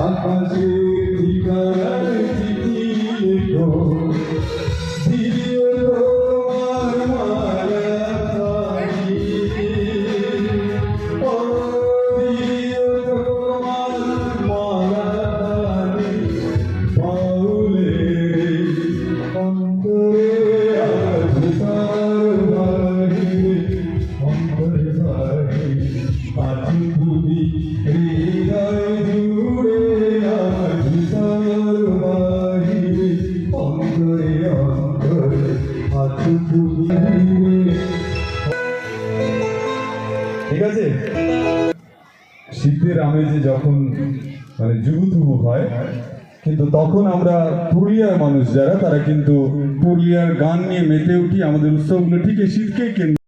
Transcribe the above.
আকাশের ঠিক আছে? শীতের আমেজে যখন মানে যুবুথুবু হয়, কিন্তু তখন আমরা পুরুলিয়ার মানুষ যারা, তারা কিন্তু পুরুলিয়ার গান নিয়ে মেতে উঠি। আমাদের উৎসবগুলো ঠিক এই শীতকেই কেন্দ্র